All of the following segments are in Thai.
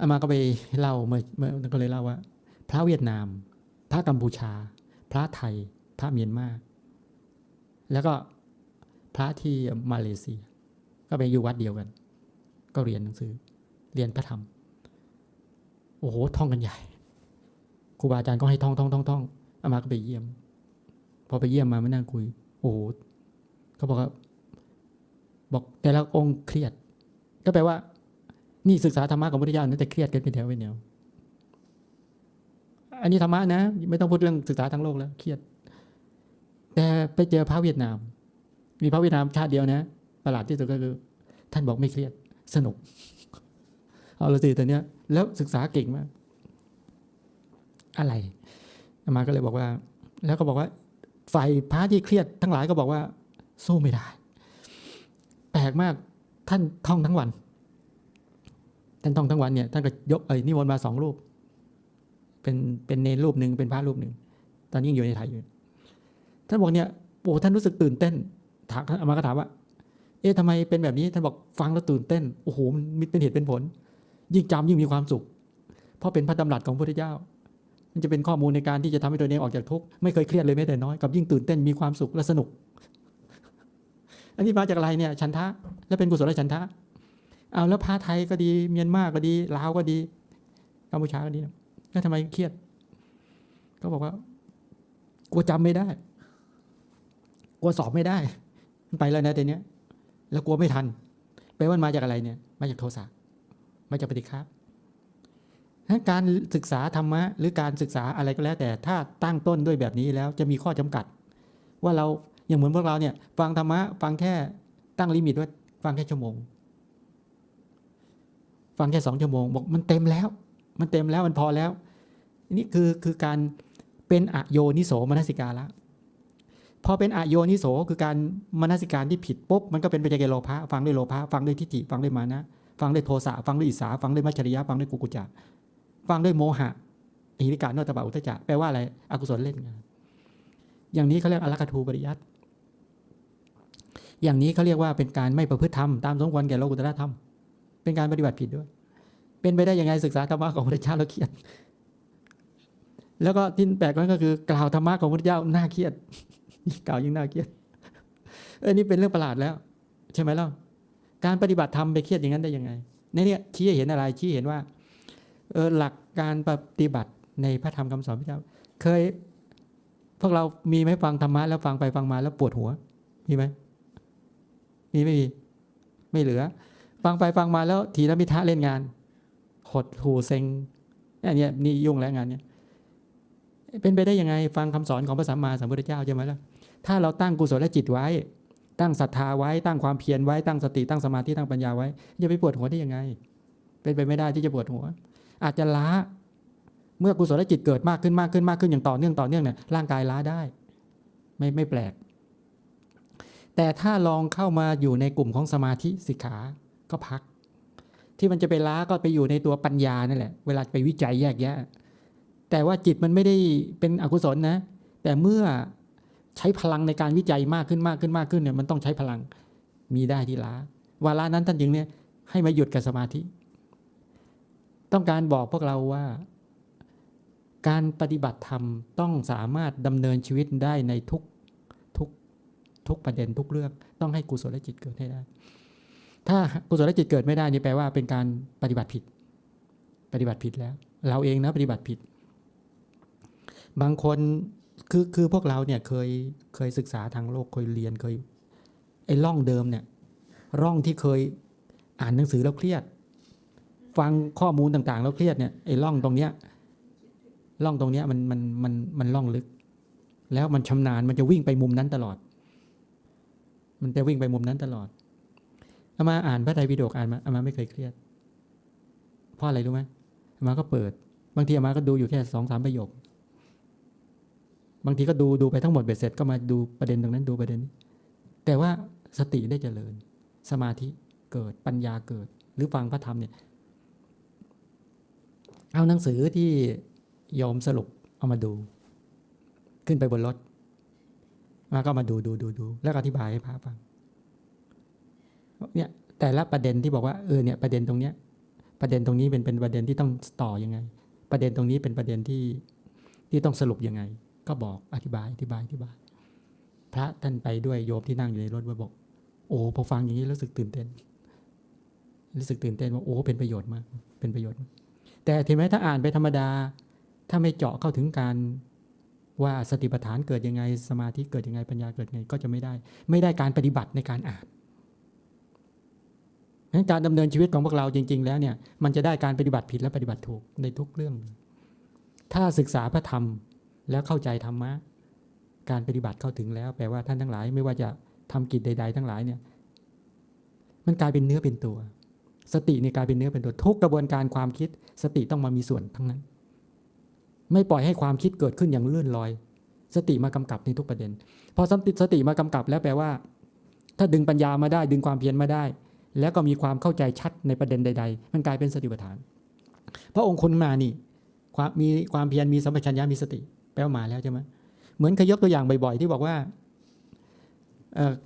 อามาก็ไปเล่าเมื่อเมื่อก็เลยเล่าว่า พระเวียดนาม พระกัมพูชา พระไทย พระเมียนมาแล้วก็พระที่มาเลเซีย ก็ไปอยู่วัดเดียวกัน ก็เรียนหนังสือ เรียนพระธรรม โอ้โหท่องกันใหญ่ครูบาอาจารย์ก็ให้ท่องท่องท่องท่องอามาก็ไปเยี่ยม พอไปเยี่ยมมาไมานั่งคุย โอ้โหเขาบอกว่าบอกแต่ละองค์เครียด ก็แปลว่า นี่ศึกษาธรรมะของพุทธเจ้านั่นแต่เครียดกันเป็นแถวเป็นแนวอันนี้ธรรมะนะ ไม่ต้องพูดเรื่องศึกษาทั้งโลกแล้วเครียด แต่ไปเจอพระเวียดนาม มีพระเวียดนามชาติเดียวนะประหลาดที่สุดก็คือ ท่านบอกไม่เครียด สนุก เอาละสิแต่เนี้ย แล้วศึกษาเก่งมาก อะไรอามาก็เลยบอกว่า แล้วก็บอกว่า ฝ่ายพระที่เครียดทั้งหลายก็บอกว่า สู้ไม่ได้ แปลกมากท่านท่องทั้งวัน ท่านท่องทั้งวันเนี่ยท่านก็ยกเอ้ยนิมนต์มาสองรูป เป็นเป็นเนรรูปหนึ่งเป็นพระรูปหนึ่งตอนนี้ยังอยู่ในไทยอยู่ท่านบอกเนี่ยโอ้ท่านรู้สึกตื่นเต้นถามอามาก็ถามว่า เอ๊ะทำไมเป็นแบบนี้ท่านบอกฟังแล้วตื่นเต้นโอ้โหมันมีเป็นเหตุเป็นผล ยิ่งจำยิ่งมีความสุข เพราะเป็นพระดำรัสของพระพุทธเจ้า มันจะเป็นข้อมูลในการที่จะทำให้ตัวเองออกจากทุกข์ไม่เคยเครียดเลยแม้แต่น้อยกับยิ่งตื่นเต้นมีความสุขและสนุก อันนี้มาจากอะไรเนี่ยฉันทะและเป็นกุศลฉันทะ เอาแล้วพระไทยก็ดี เมียนมาก็ดีลาวก็ดีกัมพูชาก็ดีแล้วทำไมเครียด ก็บอกว่ากลัวจำไม่ได้ กลัวสอบไม่ได้ ไปแล้วนะแต่เนี้ย แล้วกลัวไม่ทันแปลว่ามันมาจากอะไรเนี่ย มาจากโทสะมาจากปฏิฆาการศึกษาธรรมะ หรือการศึกษาอะไรก็แล้ว แต่ถ้าตั้งต้นด้วยแบบนี้แล้วจะมีข้อจำกัด ว่าเราอย่างเหมือนพวกเราเนี่ย ฟังธรรมะ ฟังแค่ตั้งลิมิตว่าฟังแค่ชั่วโมง ฟังแค่สองชั่วโมงบอกมันเต็มแล้ว มันเต็มแล้วมันพอแล้ว นี่คือคือการเป็นอโยนิโสมนสิการละพอเป็นอโยนิโสคือการมนสิการที่ผิดปุ๊บมันก็เป็นไปจากโลภะฟังด้วยโลภะฟังด้วยทิฏฐิฟังด้วยมานะ ฟังด้วยโทสะฟังด้วยอิสาฟังด้วยมัจฉริยะฟังด้วยกุกุจจะฟังด้วยโมหะอิริกาโนตบะอุทจะแปลว่าอะไรอกุศลเล่นงานอย่างนี้เขาเรียกอลักขทูปริยัติอย่างนี้เขาเรียกว่าเป็นการไม่ประพฤติธรรมตามสมควรแก่โลกุตตรธรรม เป็นการปฏิบัติผิดด้วย เป็นไปได้ยังไงศึกษาธรรมะของพระเจ้าแล้วเครียด แล้วก็ที่แปลกก็คือกล่าวธรรมะของพระเจ้าน่าเครียดกล่าวยิ่งน่าเครียด เออนี่เป็นเรื่องประหลาดแล้ว ใช่ไหมล่ะการปฏิบัติธรรมไปเครียดอย่างนั้นได้ยังไงในนี้ชี้เห็นอะไรชี้เห็นว่าเออหลักการปฏิบัติในพระธรรมคำสอนพระเจ้า เคย พวกเรามีไหมฟังธรรมะแล้วฟังไปฟังมาแล้วปวดหัว มีไหมมีไม่มี ไม่เหลือ ฟังไปฟังมาแล้วทีละมิทะเล่นงาน หดหูเซ็งอันนี้นี่ยุ่งแล้วงานเนี้ยเป็นไปได้ยังไงฟังคำสอนของพระสัมมาสัมพุทธเจ้าใช่ไหมล่ะถ้าเราตั้งกุศลจิตไว้ ตั้งศรัทธาไว้ ตั้งความเพียรไว้ตั้งสติตั้งสมาธิตั้งปัญญาไว้จะไปปวดหัวได้ยังไง เป็นไปไม่ได้ที่จะปวดหัว อาจจะล้าเมื่อกุศลจิตเกิดมากขึ้นมากขึ้นมากขึ้นอย่างต่อเนื่องต่อเนื่องเนี่ยร่างกายล้าได้ ไม่ไม่แปลก แต่ถ้าลองเข้ามาอยู่ในกลุ่มของสมาธิสิกขา ก็พัก ที่มันจะไปล้าก็ไปอยู่ในตัวปัญญานั่นแหละ เวลาไปวิจัยแยกแยะ แต่ว่าจิตมันไม่ได้เป็นอกุศลนะ แต่เมื่อใช้พลังในการวิจัยมากขึ้นมากขึ้นมากขึ้นเนี่ยมันต้องใช้พลังมีได้ที่ล้าวาระนั้นท่านจึงเนี่ยให้มาหยุดกับสมาธิ ต้องการบอกพวกเราว่า การปฏิบัติธรรมต้องสามารถดำเนินชีวิตได้ในทุกทุกทุกประเด็นทุกเรื่อง ต้องให้กุศลจิตเกิดให้ได้ ถ้ากุศลจิตเกิดไม่ได้นี่แปลว่าเป็นการปฏิบัติผิด ปฏิบัติผิดแล้ว เราเองนะปฏิบัติผิด บางคนคือคือพวกเราเนี่ยเคยเคยศึกษาทางโลกเคยเรียนเคยไอ้ร่องเดิมเนี่ย ร่องที่เคยอ่านหนังสือแล้วเครียด ฟังข้อมูลต่างๆ แล้วเครียดเนี่ยไอ้ร่องตรงเนี้ยร่องตรงเนี้ยมันมันมันมันร่องลึก แล้วมันชำนาญมันจะวิ่งไปมุมนั้นตลอด มันจะวิ่งไปมุมนั้นตลอด อามาอ่านพระไตรปิฎกอ่านมาเอามาไม่เคยเครียด เพราะอะไรรู้ไหมเอามาก็เปิด บางทีเอามาก็ดูอยู่แค่สองสามประโยค บางทีก็ดูดูไปทั้งหมดเบ็ดเสร็จก็มาดูประเด็นตรงนั้นดูประเด็นนี้แต่ว่าสติได้เจริญ สมาธิเกิดปัญญาเกิด หรือฟังพระธรรมเนี่ย เอาหนังสือที่ยอมสรุปเอามาดู ขึ้นไปบนรถมาก็มาดูดูดูดูแล้วก็อธิบายให้พระฟัง เนี่ยแต่ละประเด็นที่บอกว่าเออเนี่ยประเด็นตรงเนี้ยประเด็นตรงนี้เป็นเป็นประเด็นที่ต้องต่อยังไง ประเด็นตรงนี้เป็นประเด็นที่ที่ต้องสรุปยังไง ก็บอกอธิบายอธิบายอธิบาย พระท่านไปด้วยโยมที่นั่งอยู่ในรถว่าบอก โอ้พอฟังอย่างนี้รู้สึกตื่นเต้น รู้สึกตื่นเต้นว่าโอ้เป็นประโยชน์มาก เป็นประโยชน์ แต่ถึงแม้ถ้าอ่านไปธรรมดา ถ้าไม่เจาะเข้าถึงการว่าสติปัฏฐานเกิดยังไงสมาธิเกิดยังไงปัญญาเกิดยังไงก็จะไม่ได้ ไม่ได้การปฏิบัติในการอ่านงั้น การดำเนินชีวิตของพวกเราจริง ๆ แล้วเนี่ยมันจะได้การปฏิบัติผิดและปฏิบัติถูกในทุกเรื่อง ถ้าศึกษาพระธรรมแล้วเข้าใจธรรมะ การปฏิบัติเข้าถึงแล้ว แปลว่าท่านทั้งหลาย ไม่ว่าจะทำกิจใด ๆ ทั้งหลายเนี่ย มันกลายเป็นเนื้อเป็นตัว สติในกลายเป็นเนื้อเป็นตัวทุกกระบวนการความคิด สติต้องมามีส่วนทั้งนั้น ไม่ปล่อยให้ความคิดเกิดขึ้นอย่างเลื่อนลอย สติมากำกับในทุกประเด็น พอสติสติมากำกับแล้วแปลว่า ถ้าดึงปัญญามาได้ ดึงความเพียรมาได้ แล้วก็มีความเข้าใจชัดในประเด็นใด ๆ มันกลายเป็นสติปัฏฐาน พระองค์คุณมานี่ความมีความเพียรมีสัมปชัญญะมีสติแปลว่ามาแล้วใช่ไหมเหมือนเคยยกตัวอย่างบ่อยๆ ที่บอกว่า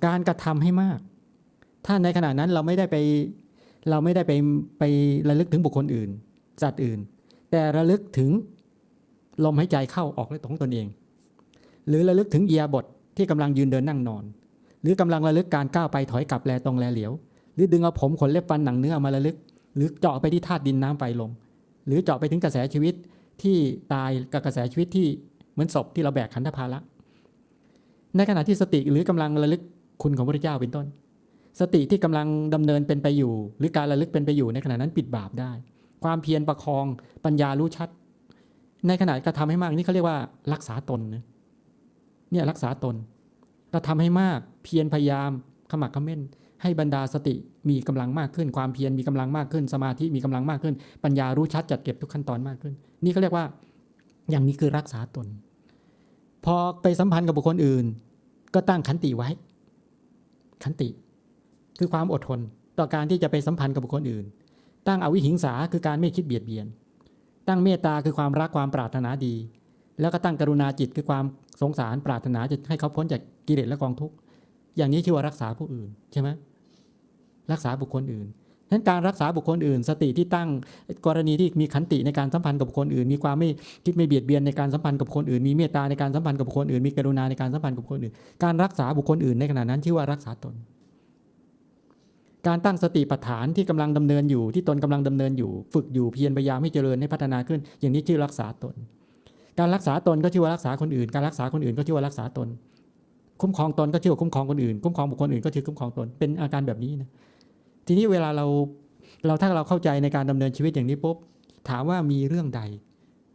การกระทำให้มาก ถ้าในขณะนั้นเราไม่ได้ไปเราไม่ได้ไปไประลึกถึงบุคคลอื่นสัตว์อื่น แต่ระลึกถึงลมหายใจเข้าออกของตนเอง หรือระลึกถึงเอียบทที่กำลังยืนเดินนั่งนอน หรือกำลังระลึกการก้าวไปถอยกลับแลตรงแลเหลียว หรือดึงเอาผมขนเล็บฟันหนังเนื้อมาระลึก หรือเจาะไปที่ธาตุดินน้ำไฟลม หรือเจาะไปถึงกระแสชีวิตที่ตายกับกระแสชีวิตที่เหมือนศพที่เราแบกขันธภาระในขณะที่สติหรือกำลังระลึกคุณของพระเจ้าเป็นต้น สติที่กำลังดำเนินเป็นไปอยู่ หรือการระลึกเป็นไปอยู่ในขณะนั้นปิดบาปได้ ความเพียรประคองปัญญารู้ชัด ในขณะกระทำให้มากนี่เขาเรียกว่ารักษาตนเนี่ยรักษาตนกระทำให้มากเพียรพยายามขมักขม้น ให้บรรดาสติมีกำลังมากขึ้น ความเพียรมีกำลังมากขึ้น สมาธิมีกำลังมากขึ้น ปัญญารู้ชัดจัดเก็บทุกขั้นตอนมากขึ้น นี่เขาเรียกว่าอย่างนี้คือรักษาตน พอไปสัมพันธ์กับบุคคลอื่น ก็ตั้งขันติไว้ ขันติ คือความอดทน ต่อการที่จะไปสัมพันธ์กับบุคคลอื่น ตั้งอวิหิงสาคือการไม่คิดเบียดเบียน ตั้งเมตตาคือความรักความปรารถนาดี แล้วก็ตั้งกรุณาจิตคือความสงสารปรารถนาจะให้เขาพ้นจากกิเลสและกองทุกข์อย่างนี้ชื่อว่ารักษาผู้อื่นใช่ไหม รักษาบุคคลอื่นนั้นการรักษาบุคคลอื่น สติที่ตั้งกรณีที่มีขันติในการสัมพันธ์กับบุคคลอื่น มีความไม่คิดไม่เบียดเบียนในการสัมพันธ์กับคคลอื่น มีเมตตาในการสัมพันธ์กับบุคคลอื่น มีกรุณาในการสัมพันธ์กับคคลอื่น การรักษาบุคคลอื่นในขณะนั้นชื่อว่ารักษาตน การตั้งสติปัฏฐานที่กำลังดำเนินอยู่ที่ตนกำลังดำเนินอยู่ ฝึกอยู่เพียรพยายามให้เจริญให้พัฒนาขึ้น อย่างนี้ชื่อรักษาตน การรักษาตนก็ชื่อว่ารักษาคนอื่น การรักษาคนอื่นก็ชื่อว่ารักษาตน คุ้มครองตนก็ชื่อว่าคุ้มครองคนอื่น คุ้มครองบุคคลอื่นก็ชื่อคุ้มครองตน เป็นอาการแบบนี้นะ ทีนี้เวลาเราเราถ้าเราเข้าใจในการดำเนินชีวิตอย่างนี้ปุ๊บถามว่ามีเรื่องใด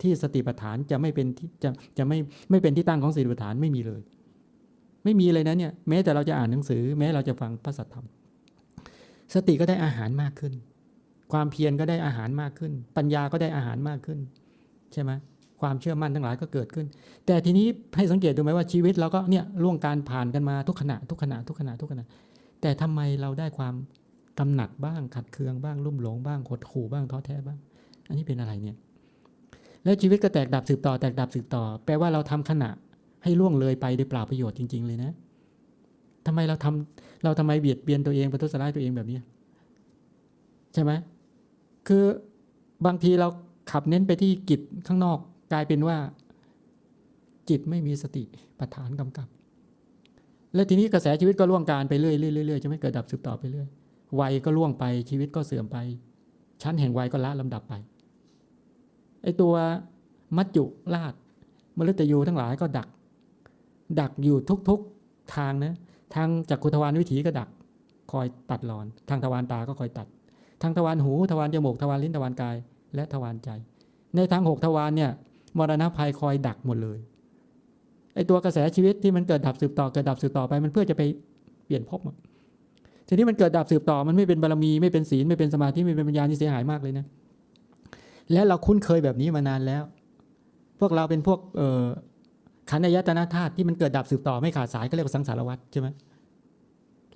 ที่สติปัฏฐานจะไม่เป็นที่จะจะไม่ไม่เป็นที่ตั้งของสติปัฏฐานไม่มีเลย ไม่มีเลยนะเนี่ยแม้แต่เราจะอ่านหนังสือ แม้เราจะฟังพระสัทธรรม สติก็ได้อาหารมากขึ้น ความเพียรก็ได้อาหารมากขึ้น ปัญญาก็ได้อาหารมากขึ้น ใช่ไหมความเชื่อมั่นทั้งหลายก็เกิดขึ้น แต่ทีนี้ให้สังเกตดูไหมว่าชีวิตเราก็เนี่ยล่วงการผ่านกันมาทุกขณะทุกขณะทุกขณะทุกขณะแต่ทำไมเราได้ความ กำหนัดบ้างขัดเคืองบ้างลุ่มหลงบ้างหดขู่บ้างท้อแท้บ้าง อันนี้เป็นอะไรเนี่ย แล้วชีวิตก็แตกดับสืบต่อ แตกดับสืบต่อ แปลว่าเราทำขณะให้ล่วงเลยไปโดยเปล่าประโยชน์จริง ๆ เลยนะทำไมเราทำเราทำไมเบียดเบียนตัวเองประทุษร้ายตัวเองแบบนี้ใช่ไหมคือบางทีเราขับเน้นไปที่กิจข้างนอกกลายเป็นว่า จิตไม่มีสติปัฏฐานกำกับ และทีนี้กระแสชีวิตก็ล่วงการไปเรื่อยๆเรื่อยๆจะไม่เกิดดับสืบต่อไปเรื่อย วัยก็ล่วงไปชีวิตก็เสื่อมไป ชั้นแห่งวัยก็ละลำดับไปไอตัวมัจจุราชมฤตยูทั้งหลายก็ดัก ดักอยู่ทุกๆทางนะทางจากคุทวารวิถีก็ดัก คอยตัดรอน ทางทวารตาก็คอยตัด ทางทวารหูทวารจมูกทวารลิ้นทวารกาย และทวารใจ ในทางหกทวารเนี่ยมรณะภัยคอยดักหมดเลยไอตัวกระแสชีวิตที่มันเกิดดับสืบต่อเกิดดับสืบต่อไปมันเพื่อจะไปเปลี่ยนภพ ทีนี้มันเกิดดับสืบต่อมันไม่เป็นบารมีไม่เป็นศีลไม่เป็นสมาธิไม่เป็นปัญญาที่เสียหายมากเลยนะและเราคุ้นเคยแบบนี้มานานแล้ว พวกเราเป็นพวกเขันธ์อายตนะธาตุที่มันเกิดดับสืบต่อไม่ขาดสายก็เรียกว่าสังสารวัฏใช่ไหม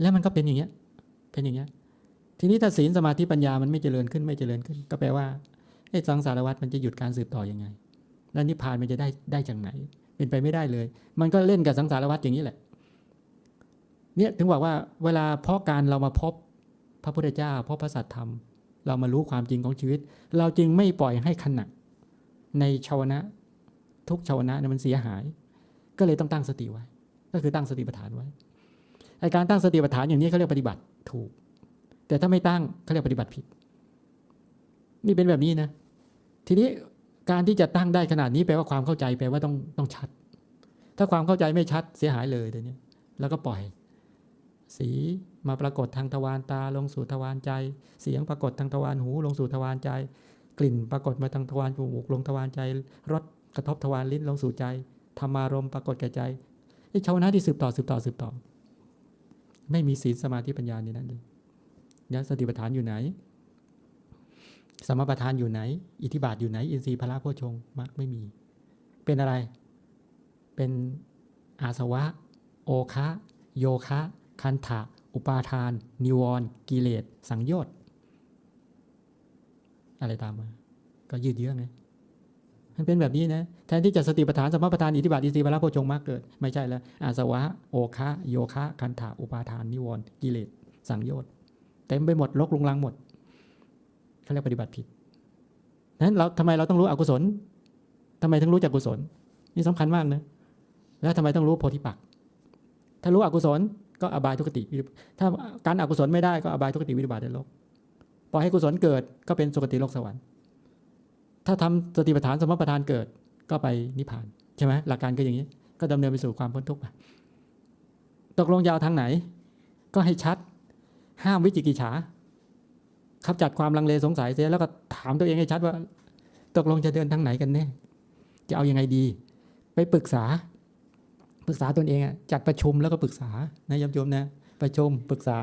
แล้วมันก็เป็นอย่างเงี้ย เป็นอย่างเงี้ย ทีนี้ถ้าศีลสมาธิปัญญามันไม่เจริญขึ้นไม่เจริญขึ้น ก็แปลว่าไอ้สังสารวัฏมันจะหยุดการสืบต่อยังไง แล้วนิพพานมันจะได้ได้จากไหน เป็นไปไม่ได้เลย มันก็เล่นกับสังสารวัฏอย่างนี้แหละ เนี่ยถึงบอกว่าเวลาเพราะการเรามาพบพระพุทธเจ้าพบพระสัทธรรม เรามารู้ความจริงของชีวิต เราจึงไม่ปล่อยให้ขณะในชาวนะ ทุกชาวนะเนี่ยมันเสียหาย ก็เลยต้องตั้งสติไว้ ก็คือตั้งสติปัฏฐานไว้ไอการตั้งสติปัฏฐานอย่างนี้เขาเรียกปฏิบัติถูก แต่ถ้าไม่ตั้งเขาเรียกปฏิบัติผิด นี่เป็นแบบนี้นะ ทีนี้การที่จะตั้งได้ขนาดนี้แปลว่าความเข้าใจแปลว่าต้องต้องชัด ถ้าความเข้าใจไม่ชัดเสียหายเลยเดี๋ยวนี้แล้วก็ปล่อย สีมาปรากฏทางทวารตาลงสู่ทวารใจ เสียงปรากฏทางทวารหู ลงสู่ทวารใจ กลิ่นปรากฏมาทางทวารจมูกลงทวารใจรสกระทบทวารลิ้นลงสู่ใจธรรมารมปรากฏแก่ใจไอ้ชาวนะที่สืบต่อสืบต่อสืบต่อ ไม่มีศีลสมาธิปัญญาในนั้นเลยยสติปัฏฐานอยู่ไหน สมประทานอยู่ไหน อิทธิบาทอยู่ไหน อินทรีย์พละโพชงมรรคไม่มี เป็นอะไร เป็นอาสวะ โอคะ โยคะ คันถะอุปาทาน นิวรณ์กิเลส สังโยชน์ อะไรตามมา ก็ยืดเยื้อไงมันเป็นแบบนี้นะ แทนที่จะสติปัฏฐานสมปัฏฐานอิทธิบาทอินทรีย์พละโพชฌงค์มรรคเกิด ไม่ใช่แล้ว อาสวะ โอคะโยคะ คันถะอุปาทาน นิวรณ์กิเลส สังโยชน์ เต็มไปหมดลกลุงลังหมดเขาเรียกปฏิบัติผิดนั้นเราทำไมเราต้องรู้อกุศลทำไมถึงรู้จากกุศล นี่สำคัญมากนะ แล้วทำไมต้องรู้โพธิปักษ์ถ้ารู้อกุศล ก็อบายทุกติถ้าการอกุศลไม่ได้ก็อบายทุกติวิบัติในโลกปล่อยให้กุศลเกิดก็เป็นสุคติโลกสวรรค์ ถ้าทำสติปัฏฐานสมปัฏฐานเกิดก็ไปนิพพานใช่ไหมหลักการก็อย่างนี้ ก็ดำเนินไปสู่ความพ้นทุกข์ตกลงยาวทางไหน ก็ให้ชัด ห้ามวิจิกิจฉาขับจัดความลังเลสงสัยเสียแล้วก็ถามตัวเองให้ชัดว่า ตกลงจะเดินทางไหนกันแน่จะเอาอยัางไงดี ไปปรึกษา ปรึกษาตนเองอะจัดประชุมแล้วก็ปรึกษานะยมโยมนะประชุมปรึกษา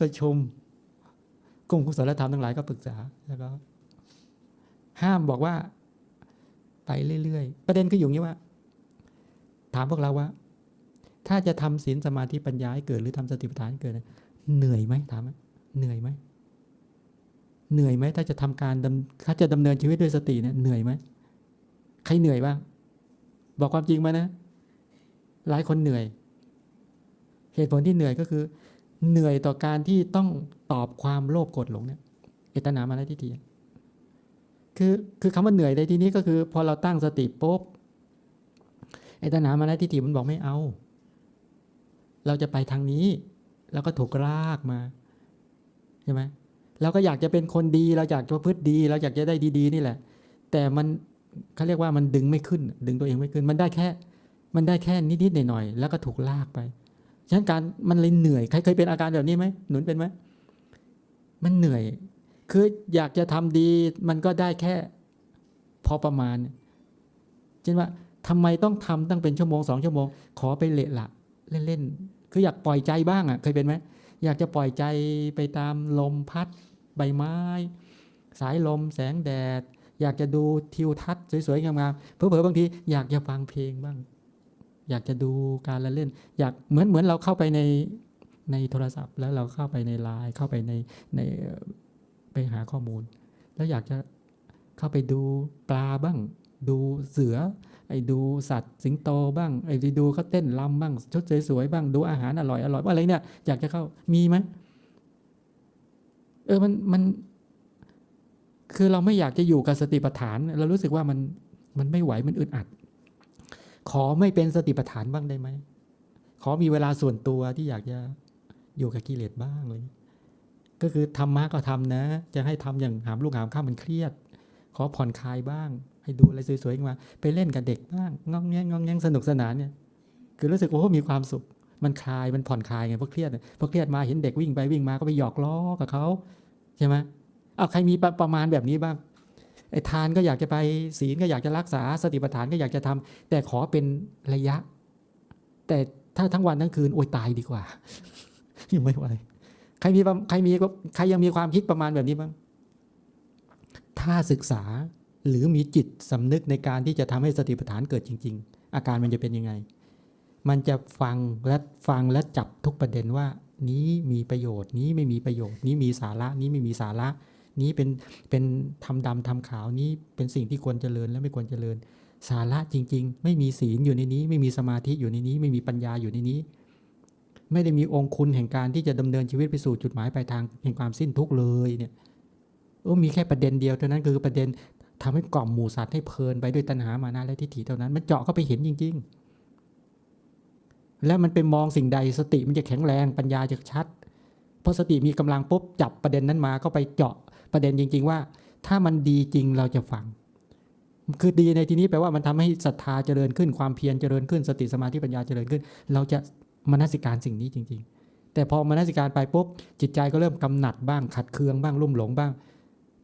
ประชุมกลุ่มกุศลธรรมทั้งหลายก็ปรึกษาแล้วก็ ห้ามบอกว่า ไปเรื่อยๆประเด็นก็อยู่นี้ว่า ถามพวกเราว่า ถ้าจะทำศีลสมาธิปัญญาให้เกิดหรือทำสติปัฏฐานเกิดเหนื่อยไหมถามเหนื่อยไหมเหนื่อยไหมถ้าจะทำการถ้าจะดำเนินชีวิตด้วยสติเนี่ยเหนื่อยไหมใครเหนื่อยบ้าง บอกความจริงมานะ หลายคนเหนื่อย เหตุผลที่เหนื่อยก็คือ เหนื่อยต่อการที่ต้องตอบความโลภโกรธหลงเนี่ยเอตนามาแล้วทิฏฐิคือคือคำว่าเหนื่อยในที่นี้ก็คือ พอเราตั้งสติปุ๊บเอตนามาแล้วทิฏฐิมันบอกไม่เอา เราจะไปทางนี้แล้วก็ถูกลากมาใช่ไหมเราก็อยากจะเป็นคนดี เราอยากจะประพฤติดี เราอยากจะได้ดี ๆ นี่แหละ แต่มัน เขาเรียกว่ามันดึงไม่ขึ้น ดึงตัวเองไม่ขึ้น มันได้แค่ มันได้แค่นิดๆหน่อยๆแล้วก็ถูกลากไปฉะนั้นการมันเลยเหนื่อยใครเคยเป็นอาการแบบนี้ไหมหนุนเป็นไหมมันเหนื่อย คืออยากจะทำดีมันก็ได้แค่พอประมาณเช่นว่าทำไมต้องทำตั้งเป็นชั่วโมงสองชั่วโมง ขอไปเละละเล่นๆคืออยากปล่อยใจบ้างอะเคยเป็นไหมอยากจะปล่อยใจไปตามลมพัด ใบไม้ สายลม แสงแดด อยากจะดูทิวทัศน์สวยๆงามๆเผลอๆบางทีอยากจะฟังเพลงบ้าง อยากจะดูการละเล่น อยากเหมือนเหมือนเราเข้าไปในในโทรศัพท์ แล้วเราเข้าไปในไลน์เข้าไปในในไปหาข้อมูล แล้วอยากจะเข้าไปดูปลาบ้าง ดูเสือ ไอ้ดูสัตว์สิงโตบ้างไอ้ดูเขาเต้นลำบ้างชุดสวยๆบ้างดูอาหารอร่อยอร่อยอะไรเนี่ยอยากจะเข้ามีไหมเออมันมัน คือเราไม่อยากจะอยู่กับสติปัฏฐานเรารู้สึกว่ามันมันไม่ไหวมันอึดอัด ขอไม่เป็นสติปัฏฐานบ้างได้ไหมขอมีเวลาส่วนตัวที่อยากจะอยู่กับกิเลสบ้างเลยก็คือธรรมะก็ทำนะ จะให้ทำอย่างหามลูกหามข้ามมันเครียด ขอผ่อนคลายบ้าง ให้ดูอะไรสวยๆมา ไปเล่นกับเด็กบ้างงองแงงงองแงงสนุกสนานเนี่ย คือรู้สึกโอ้มีความสุข มันคลายมันผ่อนคลายไงเพราะเครียดเพราะเครียดมาเห็นเด็กวิ่งไปวิ่งมาก็ไปหยอกล้อกับเขาใช่ไหม เอาใครมีประมาณแบบนี้บ้างไอ้ทานก็อยากจะไปศีลก็อยากจะรักษาสติปัฏฐานก็อยากจะทำแต่ขอเป็นระยะ แต่ถ้าทั้งวันทั้งคืนโอยตายดีกว่ายังไม่ไหวใครมีใครมีใครยังมีความคิดประมาณแบบนี้บ้าง ถ้าศึกษาหรือมีจิตสำนึกในการที่จะทำให้สติปัฏฐานเกิดจริง ๆ อาการมันจะเป็นยังไง มันจะฟังและฟังและจับทุกประเด็นว่า นี้มีประโยชน์นี้ไม่มีประโยชน์ นี้มีสาระนี้ไม่มีสาระ นี้เป็นเป็นทำดำทำขาวนี้เป็นสิ่งที่ควรเจริญและไม่ควรเจริญ สาระจริง ๆ ไม่มีศีลอยู่ในนี้ ไม่มีสมาธิอยู่ในนี้ ไม่มีปัญญาอยู่ในนี้ ไม่ได้มีองค์คุณแห่งการที่จะดำเนินชีวิตไปสู่จุดหมายปลายทางแห่งความสิ้นทุกข์เลยเนี่ยเออมีแค่ประเด็นเดียวเท่านั้นคือประเด็นทำให้กล่อมหมูสัตว์ให้เพลินไปด้วยตัณหามานะและทิฏฐิเท่านั้น มันเจาะเข้าไปเห็นจริง ๆ แล้วมันเป็นมองสิ่งใดสติมันจะแข็งแรงปัญญาจะชัดพอสติมีกำลังปุ๊บจับประเด็นนั้นมาก็ไปเจาะ ประเด็นจริง ๆ ว่า ถ้ามันดีจริงเราจะฟัง คือดีในที่นี้แปลว่ามันทำให้ศรัทธาเจริญขึ้นความเพียรเจริญขึ้น สติสมาธิปัญญาเจริญขึ้น เราจะมนสิการสิ่งนี้จริง ๆ แต่พอมนสิการไปปุ๊บจิตใจก็เริ่มกำหนัดบ้างขัดเคืองบ้างลุ่มหลงบ้าง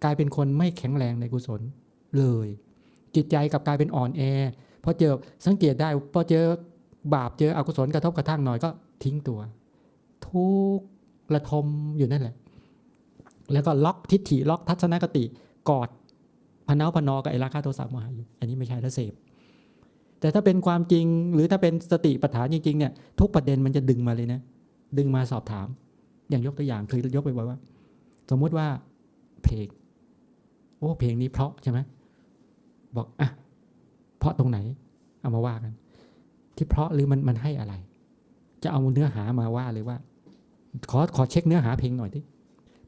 กลายเป็นคนไม่แข็งแรงในกุศลเลย จิตใจกับกลายเป็นอ่อนแอพอเจอสังเกตได้พอเจอบาปเจออกุศลกระทบกระทั่งหน่อยก็ทิ้งตัว ทุกข์ระทมอยู่นั่นแหละ แล้วก็ล็อกทิฏฐิล็อกทัศนคติกอดพนาพนอกับไอราคาโทสะโมหะอยู่อันนี้ไม่ใช่แล้วเสพแต่ถ้าเป็นความจริงหรือถ้าเป็นสติปัฏฐานจริงๆเนี่ยทุกประเด็นมันจะดึงมาเลยนะ ดึงมาสอบถาม อย่างยกตัวอย่างเคยยกไปบ่อยว่า สมมุติว่าเพลงโอ้เพลงนี้เพราะใช่ไหมบอกอะเพราะตรงไหน เอามาว่ากัน ที่เพราะหรือมันมันให้อะไร จะเอาเนื้อหามาว่าเลยว่า ขอขอเช็คเนื้อหาเพลงหน่อยดิ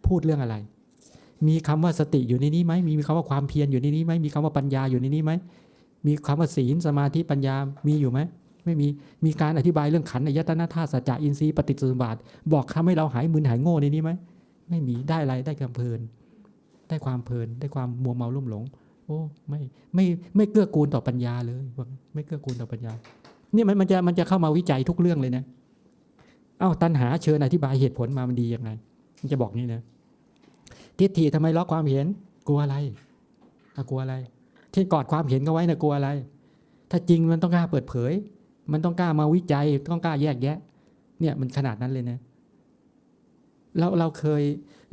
พูดเรื่องอะไร มีคำว่าสติอยู่ในนี้ไหมมีคำว่าความเพียรอยู่ในนี้ไหมมีคำว่าปัญญาอยู่ในนี้ไหมมีคำว่าศีลสมาธิปัญญามีอยู่ไหมไม่มีมีการอธิบายเรื่องขันธ์อายตนะธาตุสัจจะอินทรีย์ปฏิจจสมบัติบอกทำให้เราหายมึนหายโง่ในนี้ไหมไม่มีได้อะไรได้ความเพลิน ได้ความเพลิน ได้ความมัวเมาลุ่มหลง โอ้ไม่ไม่ไม่เกื้อกูลต่อปัญญาเลยไม่เกื้อกูลต่อปัญญาเนี่ยมันมันจะมันจะเข้ามาวิจัยทุกเรื่องเลยนะ เอ้าตัณหาเชิญอธิบายเหตุผลมามันดียังไง มันจะบอกนี่นะ ทิฏฐิทำไมล็อกความเห็น กลัวอะไรกลัวอะไร ที่กอดความเห็นเขาไว้นะกลัวอะไร ถ้าจริงมันต้องกล้าเปิดเผย มันต้องกล้ามาวิจัย ต้องกล้าแยกแยะ เนี่ยมันขนาดนั้นเลยนะเราเราเคย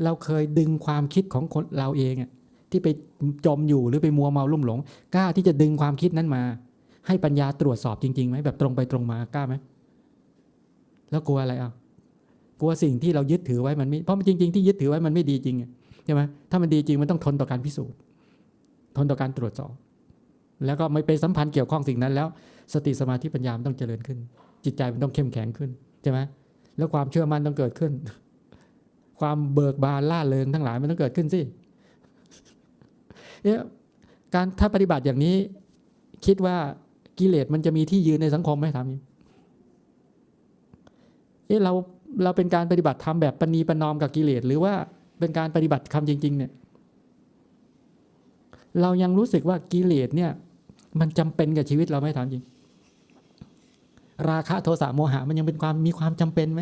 เราเคยดึงความคิดของคนเราเองอะที่ไปจมอยู่หรือไปมัวเมาลุ่มหลง กล้าที่จะดึงความคิดนั้นมา ให้ปัญญาตรวจสอบจริงๆไหมแบบตรงไปตรงมากล้าไหมแล้วกลัวอะไรอะกลัวสิ่งที่เรายึดถือไว้มันไม่เพราะมันจริง ๆ ที่ยึดถือไว้มันไม่ดีจริงอะ ใช่ไหมถ้ามันดีจริงมันต้องทนต่อการพิสูจน์ ทนต่อการตรวจสอบ แล้วก็ไม่ไปสัมพันธ์เกี่ยวข้องสิ่งนั้น แล้ว สติสมาธิปัญญามันต้องเจริญขึ้น จิตใจมันต้องเข้มแข็งขึ้นใช่ไหมแล้วความเชื่อมั่นต้องเกิดขึ้น ความเบิกบานล่าเริงทั้งหลายมันต้องเกิดขึ้นสิเนี่ยการถ้าปฏิบัติอย่างนี้คิดว่ากิเลสมันจะมีที่ยืนในสังคมไหมถามนี้เอ๊ะเราเราเป็นการปฏิบัติธรรมแบบปณีประนอมกับกิเลสหรือว่า เป็นการปฏิบัติคำจริง ๆ เนี่ย เรายังรู้สึกว่ากิเลสเนี่ย มันจำเป็นกับชีวิตเราไหมถามจริง ราคะโทสะโมหะมันยังเป็นความมีความจำเป็นไหม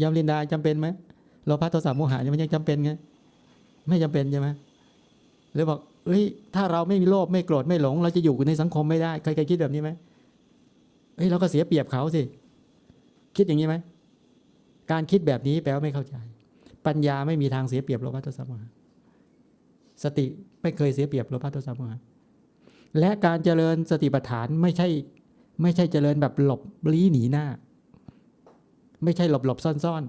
ยามลินดาจำเป็นไหมโลภะโทสะโมหะมันยังจำเป็นไงไม่จำเป็นใช่ไหมหรือบอกเอ้ย ถ้าเราไม่มีโลภไม่โกรธไม่หลง เราจะอยู่ในสังคมไม่ได้ใครๆคิดแบบนี้ไหมเอ้ยเราก็เสียเปรียบเขาสิ คิดอย่างนี้ไหม การคิดแบบนี้แปลว่าไม่เข้าใจ ปัญญาไม่มีทางเสียเปรียบโลภะโทสะโมหะสติไม่เคยเสียเปรียบโลภะโทสะโมหะและการเจริญสติปัฏฐานไม่ใช่ไม่ใช่เจริญแบบหลบลี้หนีหน้า ไม่ใช่หลบหลบซ่อนซ่อน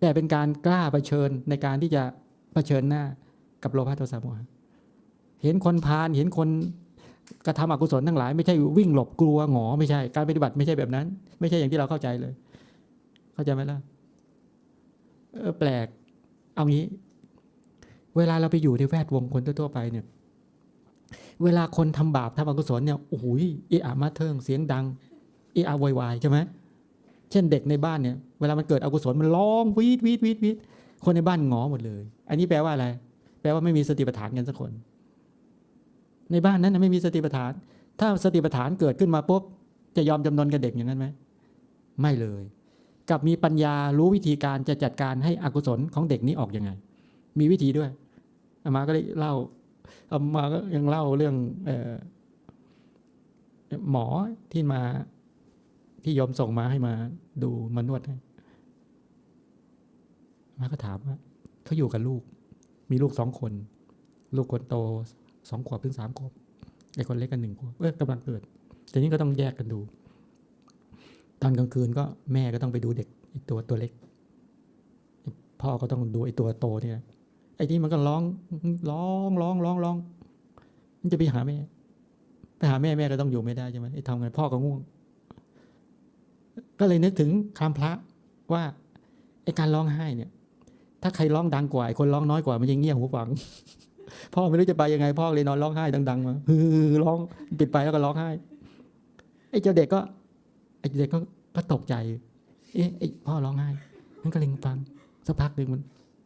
แต่เป็นการกล้าเผชิญในการที่จะเผชิญหน้ากับโลภะโทสะโมหะเห็นคนพาลเห็นคนกระทำอกุศลทั้งหลายไม่ใช่วิ่งหลบกลัวหงอไม่ใช่การปฏิบัติไม่ใช่แบบนั้น ไม่ใช่อย่างที่เราเข้าใจเลย เข้าใจไหมล่ะเออแปลก เอางี้ เวลาเราไปอยู่ในแวดวงคนทั่วไปเนี่ย เวลาคนทำบาปทำอกุศลเนี่ยโอ้โหเอะอะมาเทิงเสียงดัง เอะอะวายวายใช่ไหมเช่นเด็กในบ้านเนี่ย เวลามันเกิดอกุศลมันร้องวีดวีดวีดวีดคนในบ้านงอหมดเลย อันนี้แปลว่าอะไร แปลว่าไม่มีสติปัฏฐานกันสักคน ในบ้านนั้นไม่มีสติปัฏฐาน ถ้าสติปัฏฐานเกิดขึ้นมาปุ๊บจะยอมจำนนกับเด็กอย่างนั้นไหมไม่เลย กับมีปัญญารู้วิธีการจะจัดการให้อกุศลของเด็กนี้ออกยังไง มีวิธีด้วยอามาก็ได้เล่าอามาก็ยังเล่าเรื่องออหมอที่มาที่ยอมส่งมาให้มาดูมานวดให้มาก็ถามว่าเขาอยู่กับลูก มีลูกสองคน ลูกคนโตสองขวบถึงสามขวบไอ้คนเล็กกันหนึ่งขวบเอ้ยกำลังเกิด แต่นี้ก็ต้องแยกกันดู ตอนกลางคืนก็แม่ก็ต้องไปดูเด็กไอ้ตัวตัวเล็ก พ่อก็ต้องดูไอ้ตัวโตเนี่ยไอ้นี่มันก็ร้องร้องร้องร้องร้องมันจะไปหาแม่ ไปหาแม่แม่ก็ต้องอยู่ไม่ได้ใช่ไหมไอ้ทำไงพ่อก็ง่วง ก็เลยนึกถึงคำพระว่าไอ้การร้องไห้เนี่ย ถ้าใครร้องดังกว่าไอ้คนร้องน้อยกว่ามันจะเงี่ยหูฟัง พ่อไม่รู้จะไปยังไง พ่อเลยนอนร้องไห้ดัง ๆ มาฮือร้องปิดไปแล้วก็ร้องไห้ไอ้เจ้าเด็กก็ เด็กก็ก็ตกใจ เอ๊ะพ่อร้องไห้มันก็เล็งฟังสักพักหนึ่งมัน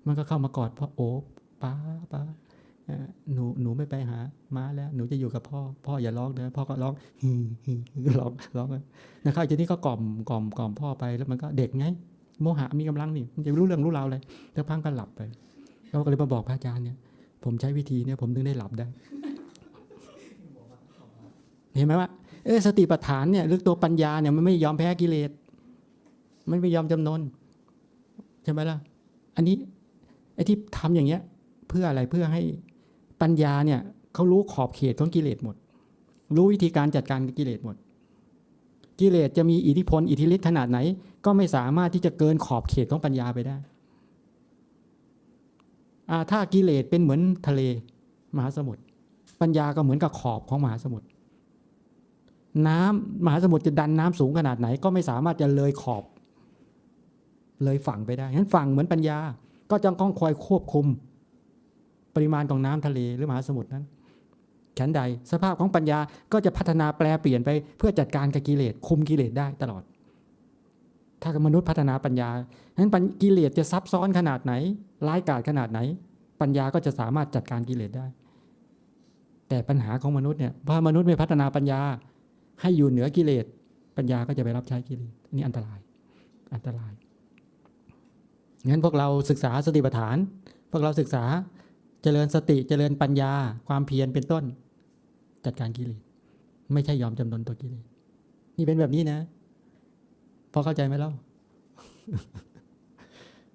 มันก็เข้ามากอดพ่อโอ้ป้าป้าหนูหนูไม่ไปหาม้าแล้ว หนูจะอยู่กับพ่อ พ่ออย่าร้องนะพ่อก็ร้องฮือฮือฮือร้องร้องนะครับทีนี้ก็กล่อมกล่อมกล่อมพ่อไปแล้วมันก็เด็กไง โมหะมีกำลังนี่มันจะรู้เรื่องรู้ราวเลยแล้วพังก็หลับไปเราก็เลยมาบอกพระอาจารย์เนี่ย ผมใช้วิธีเนี่ยผมถึงได้หลับได้ เห็นไหมว่า เออสติปัฏฐานเนี่ยหรือตัวปัญญาเนี่ยมันไม่ยอมแพ้กิเลสมันไม่ยอมจำนนใช่ไหมล่ะอันนี้ไอ้ที่ทำอย่างเงี้ย เพื่ออะไรเพื่อให้ปัญญาเนี่ยเขารู้ขอบเขตของกิเลสหมด รู้วิธีการจัดการกับกิเลสหมด กิเลสจะมีอิทธิพลอิทธิฤทธิ์ขนาดไหน ก็ไม่สามารถที่จะเกินขอบเขตของปัญญาไปได้อาถ้ากิเลสเป็นเหมือนทะเลมหาสมุทรปัญญาก็เหมือนกับขอบของมหาสมุทร น้ำมหาสมุทรจะดันน้ำสูงขนาดไหน ก็ไม่สามารถจะเลยขอบ เลยฝั่งไปได้ฉะนั้นฝั่งเหมือนปัญญา ก็จะต้องคอยควบคุม ปริมาณของน้ำทะเลหรือมหาสมุทรนั้นฉันใดสภาพของปัญญาก็จะพัฒนาแปลเปลี่ยนไป เพื่อจัดการกับกิเลสคุมกิเลสได้ตลอด ถ้ามนุษย์พัฒนาปัญญาฉะนั้นกิเลสจะซับซ้อนขนาดไหน ร้ายกาจขนาดไหน ปัญญาก็จะสามารถจัดการกิเลสได้ แต่ปัญหาของมนุษย์เนี่ยพอมนุษย์ไม่พัฒนาปัญญา ให้อยู่เหนือกิเลส ปัญญาก็จะไปรับใช้กิเลสอันนี่อันตราย อันตรายงั้นพวกเราศึกษาสติปัฏฐาน พวกเราศึกษาเจริญสติเจริญปัญญา ความเพียรเป็นต้น จัดการกิเลสไม่ใช่ยอมจำนนต่อกิเลสนี่เป็นแบบนี้นะพอเข้าใจไหมเล่า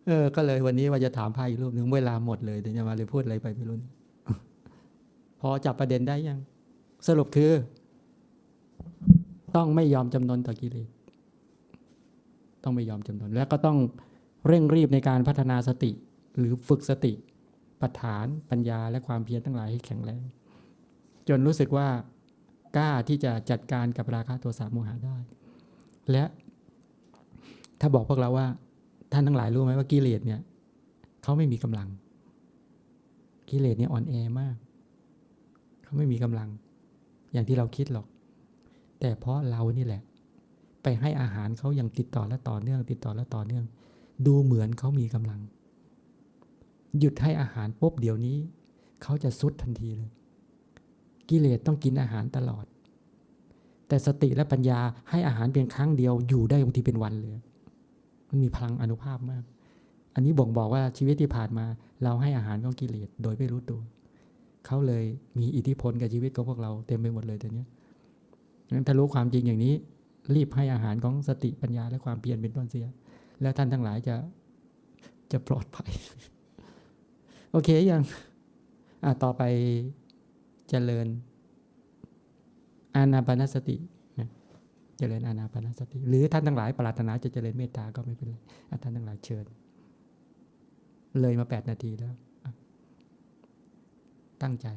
เออ ก็เลยวันนี้ว่าจะถามพายอีกรูปหนึ่งเวลาหมดเลยเดี๋ยวจะมาเลยพูดอะไรไปไม่รู้พอจับประเด็นได้ยัง สรุปคือ ต้องไม่ยอมจำนนต่อกิเลสต้องไม่ยอมจำนนแล้วก็ต้องเร่งรีบในการพัฒนาสติ หรือฝึกสติปัฏฐานปัญญาและความเพียรทั้งหลายให้แข็งแรง จนรู้สึกว่ากล้าที่จะจัดการกับราคะโทสะโมหะได้ และถ้าบอกพวกเราว่าท่านทั้งหลายรู้ไหมว่ากิเลสเนี่ยเขาไม่มีกำลัง กิเลสเนี่ยอ่อนแอมาก เขาไม่มีกำลัง อย่างที่เราคิดหรอก แต่เพราะเรานี่แหละ ไปให้อาหารเขาอย่างติดต่อและต่อเนื่อง ติดต่อและต่อเนื่อง ดูเหมือนเขามีกำลัง หยุดให้อาหารปุ๊บเดี๋ยวนี้ เขาจะสุดทันทีเลย กิเลสต้องกินอาหารตลอด แต่สติและปัญญาให้อาหารเพียงครั้งเดียวอยู่ได้บางทีเป็นวันเลย มันมีพลังอนุภาพมาก อันนี้บ่งบอกว่าชีวิตที่ผ่านมา เราให้อาหารของกิเลสโดยไม่รู้ตัวเขาเลยมีอิทธิพลกับชีวิตของพวกเราเต็มไปหมดเลยตอนนี้ นถ้ารู้ความจริงอย่างนี้ รีบให้อาหารของสติปัญญาและความเพียรเป็นต้นเสีย แล้วท่านทั้งหลายจะจะปลอดภัย โอเคยังอะต่อไปเจริญ อานาปนสตินะเจริญอานาปนสติ หรือท่านทั้งหลายปรารถนาจะเจริญเมตตาก็ไม่เป็นไรท่านทั้งหลายเชิญ เลยมาแปดนาทีแล้ว ตั้งใจ